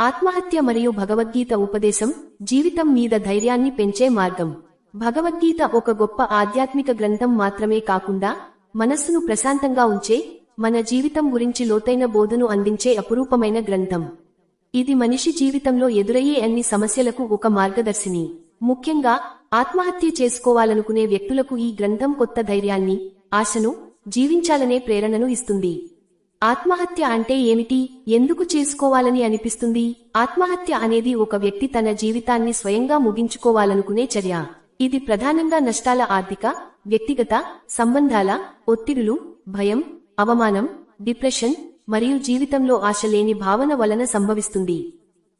ఆత్మహత్య మరియు భగవద్గీత ఉపదేశం జీవితం మీద ధైర్యాన్ని పెంచే మార్గం. భగవద్గీత ఒక గొప్ప ఆధ్యాత్మిక గ్రంథం మాత్రమే కాకుండా మనస్సును ప్రశాంతంగా ఉంచే మన జీవితం గురించి లోతైన బోధను అందించే అపురూపమైన గ్రంథం. ఇది మనిషి జీవితంలో ఎదురయ్యే అన్ని సమస్యలకు ఒక మార్గదర్శిని. ముఖ్యంగా ఆత్మహత్య చేసుకోవాలనుకునే వ్యక్తులకు ఈ గ్రంథం కొత్త ధైర్యాన్ని ఆశను జీవించాలనే ప్రేరణను ఇస్తుంది. ఆత్మహత్య అంటే ఏమిటి? ఎందుకు చేసుకోవాలని అనిపిస్తుంది? ఆత్మహత్య అనేది ఒక వ్యక్తి తన జీవితాన్ని స్వయంగా ముగించుకోవాలనుకునే చర్య. ఇది ప్రధానంగా నష్టాల ఆర్థిక వ్యక్తిగత సంబంధాల ఒత్తిడులు భయం అవమానం డిప్రెషన్ మరియు జీవితంలో ఆశ లేని భావన వలన సంభవిస్తుంది.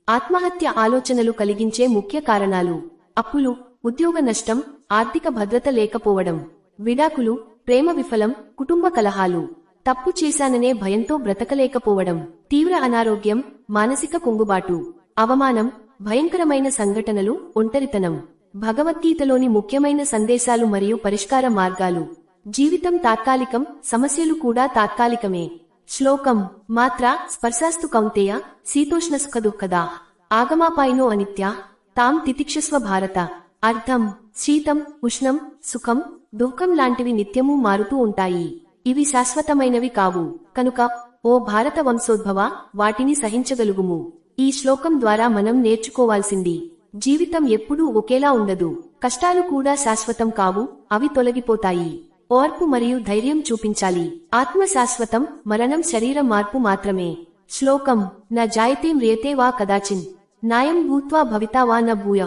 ఆత్మహత్య ఆలోచనలు కలిగించే ముఖ్య కారణాలు. అప్పులు ఉద్యోగ నష్టం ఆర్థిక భద్రత లేకపోవడం. విడాకులు ప్రేమ విఫలం కుటుంబ కలహాలు. తప్పు చేశాననే భయంతో బ్రతకలేకపోవడం తీవ్ర అనారోగ్యం మానసిక కుంగుబాటు అవమానం భయంకరమైన సంఘటనలు ఒంటరితనం భగవద్గీతలోని ముఖ్యమైన సందేశాలు మరియు పరిష్కార మార్గాలు. జీవితం తాత్కాలికం సమస్యలు కూడా తాత్కాలికమే. శ్లోకం మాత్ర స్పర్శాస్తు కౌంతేయ శీతోష్ణ సుఖ దుఃఖదా ఆగమాపాయినో అనిత్య తాం తితిక్షస్వ భారత. అర్థం శీతం ఉష్ణం సుఖం దుఃఖం లాంటివి నిత్యము మారుతూ ఉంటాయి. ఇవి శాశ్వతమైనవి కావు. కనుక ఓ భారత వంశోద్భవ వాటిని సహించగలుగుము. ఈ శ్లోకం ద్వారా మనం నేర్చుకోవాల్సింది. జీవితం ఎప్పుడూ ఒకేలా ఉండదు. కష్టాలు కూడా శాశ్వతం కావు అవి తొలగిపోతాయి. ఓర్పు మరియు ధైర్యం చూపించాలి. ఆత్మ శాశ్వతం మరణం శరీర మార్పు మాత్రమే. శ్లోకం న జాయతే మ్రియతే వా కదాచిన్. నాయం భూత్వా భవితా వా న భూయ.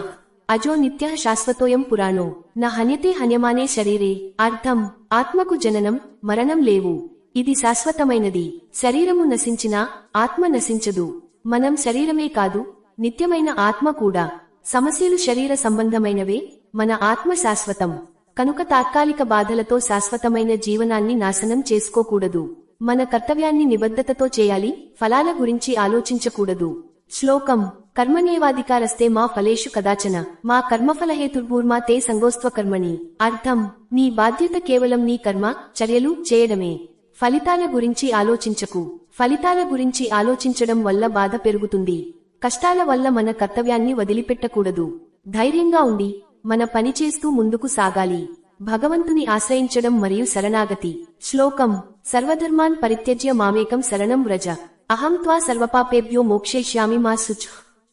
అజో నిత్య శాశ్వతోయం పురాణో. నా హన్యతే హన్యమానే శరీరే. అర్థం. ఆత్మకు జననం మరణం లేవు. ఇది శాశ్వతమైనది. శరీరము నశించినా ఆత్మ నశించదు. మనం శరీరమే కాదు నిత్యమైన ఆత్మ కూడా. సమస్యలు శరీర సంబంధమైనవే మన ఆత్మ శాశ్వతం. కనుక తాత్కాలిక బాధలతో శాశ్వతమైన జీవనాన్ని నాశనం చేసుకోకూడదు. మన కర్తవ్యాన్ని నిబద్ధతతో చేయాలి ఫలాల గురించి ఆలోచించకూడదు. శ్లోకం కర్మణ్యేవాధికారస్తే మా ఫలేషు కదాచన మా కర్మఫలహేతుర్భూర్మా తే సంగోస్త్వ కర్మణి. అర్థం నీ బాధ్యత కేవలం నీ కర్మ చర్యలు చేయడమే. ఫలితాల గురించి ఆలోచించకు. ఫలితాల గురించి ఆలోచించడం వల్ల బాధ పెరుగుతుంది. కష్టాల వల్ల మన కర్తవ్యాన్ని వదిలిపెట్టకూడదు. ధైర్యంగా ఉండి మన పని చేస్తూ ముందుకు సాగాలి. భగవంతుని ఆశ్రయించడం మరియు శరణాగతి. శ్లోకం సర్వధర్మాన్ పరిత్యజ్య మామేకం శరణం వ్రజ. అహం త్వా సర్వపాపేభ్యో మోక్షయిష్యామి మా శుచ్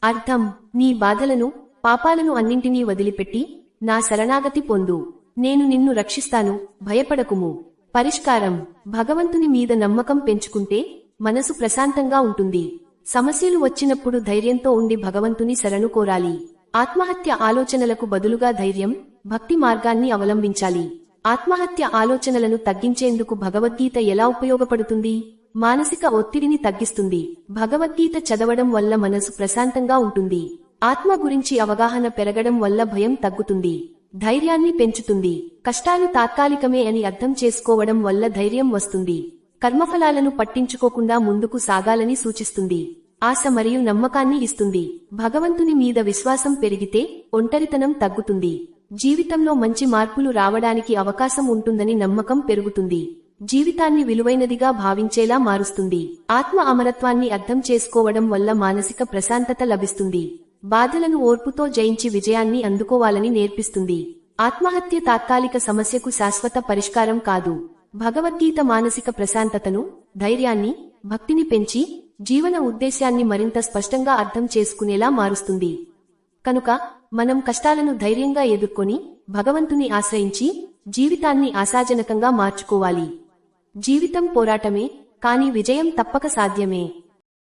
అర్థం నీ బాధలను పాపాలను అన్నింటినీ వదిలిపెట్టి నా శరణాగతి పొందు. నేను నిన్ను రక్షిస్తాను భయపడకుము. పరిష్కారం భగవంతుని మీద నమ్మకం పెంచుకుంటే మనసు ప్రశాంతంగా ఉంటుంది. సమస్యలు వచ్చినప్పుడు ధైర్యంతో ఉండి భగవంతుని శరణు కోరాలి. ఆత్మహత్య ఆలోచనలకు బదులుగా ధైర్యం భక్తి మార్గాన్ని అవలంబించాలి. ఆత్మహత్య ఆలోచనలను తగ్గించేందుకు భగవద్గీత ఎలా ఉపయోగపడుతుంది? మానసిక ఒత్తిడిని తగ్గిస్తుంది. భగవద్గీత చదవడం వల్ల మనసు ప్రశాంతంగా ఉంటుంది. ఆత్మ గురించి అవగాహన పెరగడం వల్ల భయం తగ్గుతుంది. ధైర్యాన్ని పెంచుతుంది. కష్టాలు తాత్కాలికమే అని అర్థం చేసుకోవడం వల్ల ధైర్యం వస్తుంది. కర్మఫలాలను పట్టించుకోకుండా ముందుకు సాగాలని సూచిస్తుంది. ఆశ మరియు నమ్మకాన్ని ఇస్తుంది. భగవంతుని మీద విశ్వాసం పెరిగితే ఒంటరితనం తగ్గుతుంది. జీవితంలో మంచి మార్పులు రావడానికి అవకాశం ఉంటుందని నమ్మకం పెరుగుతుంది. జీవితాన్ని విలువైనదిగా భావించేలా మారుస్తుంది. ఆత్మ అమరత్వాన్ని అర్థం చేసుకోవడం వల్ల మానసిక ప్రశాంతత లభిస్తుంది. బాధలను ఓర్పుతో జయించి విజయాన్ని అందుకోవాలని నేర్పిస్తుంది. ఆత్మహత్య తాత్కాలిక సమస్యకు శాశ్వత పరిష్కారం కాదు. భగవద్గీత మానసిక ప్రశాంతతను ధైర్యాన్ని భక్తిని పెంచి జీవన ఉద్దేశ్యాన్ని మరింత స్పష్టంగా అర్థం చేసుకునేలా మారుస్తుంది. కనుక మనం కష్టాలను ధైర్యంగా ఎదుర్కొని భగవంతుని ఆశ్రయించి జీవితాన్ని ఆశాజనకంగా మార్చుకోవాలి. జీవితం పోరాటమే కాని విజయం తప్పక సాధ్యమే.